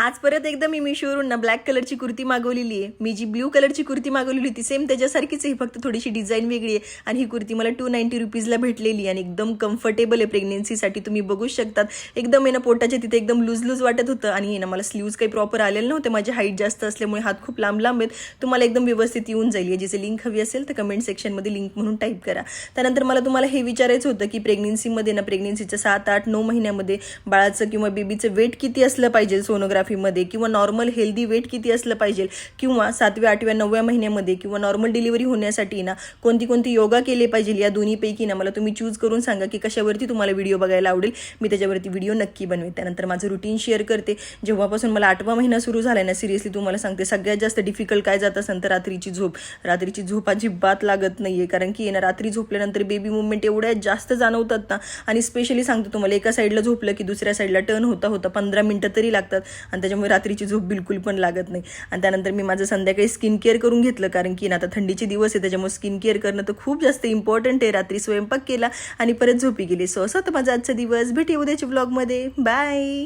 आज परत एकदा मी मिशोवरून ना ब्लॅक कलरची कुर्ती मागवलेली आहे. मी जी ब्ल्यू कलरची कुर्ती मागवलेली होती सेम त्याच्यासारखीच आहे. फक्त थोडीशी डिझाईन वेगळी आहे. आणि ही कुर्ती मला टू नाईन्टी रुपीजला भेटलेली आहे. आणि एकदम कम्फर्टेबल आहे. प्रेग्नेन्सीसाठी तुम्ही बघू शकतात. एकदम आहे ना पोटाच्या तिथे एकदम लूज लूज वाटत होतं. आणि आहे ना मला स्लीव्ज काही प्रॉपर आलेले नव्हते. माझी हाईट जास्त असल्यामुळे हात खूप लांब लांब आहेत. तुम्हाला एकदम व्यवस्थित येऊन जाईल. याची लिंक हवी असेल तर कमेंट सेक्शनमध्ये लिंक म्हणून टाईप करा. त्यानंतर मला तुम्हाला हे विचारायचं होतं की प्रेग्नेन्सीमध्ये ना प्रेग्नेन्सीच्या सात आठ नऊ महिन्यामध्ये बाळाचं किंवा बेबीचं वेट किती असलं पाहिजे? सोनोग्राफी सोनोग्राफीमध्ये किंवा नॉर्मल हेल्दी वेट किती असलं पाहिजे किंवा सातव्या आठव्या नवव्या महिन्यामध्ये किंवा नॉर्मल डिलिव्हरी होण्यासाठी ना कोणती कोणती योगा केले पाहिजे या दोन्हीपैकी ना मला तुम्ही चूज करून सांगा की कशावरती तुम्हाला व्हिडिओ बघायला आवडेल. मी त्याच्यावरती व्हिडिओ नक्की बनवेन. त्यानंतर माझं रुटीन शेअर करते. जेव्हापासून मला आठवा महिना सुरू झाला ना सिरियसली तुम्हाला सांगते सगळ्यात जास्त डिफिकल्ट काय जात असेल तर रात्रीची झोप. रात्रीची झोप अजिबात लागत नाहीये. कारण की ना रात्री झोपल्यानंतर बेबी मुवमेंट एवढ्या जास्त जाणवतात ना. आणि स्पेशली सांगतो तुम्हाला एका साईडला झोपलं की दुसऱ्या साईडला टर्न होता होता पंधरा मिनटं तरी लागतात. आणि आणि त्याच्यामुळे रात्रीची झोप बिलकुल पण लागत नाही. आणि त्यानंतर मी माझं संध्याकाळी स्किन केअर करून घेतलं कारण की ना आता थंडीचे दिवस आहे त्याच्यामुळे स्किन केअर करणं तर खूप जास्त इम्पॉर्टंट आहे. रात्री स्वयंपाक केला आणि परत झोपी गेली. सो असं तर माझा आजचा दिवस. भेटी उद्याच्या ब्लॉगमध्ये बाय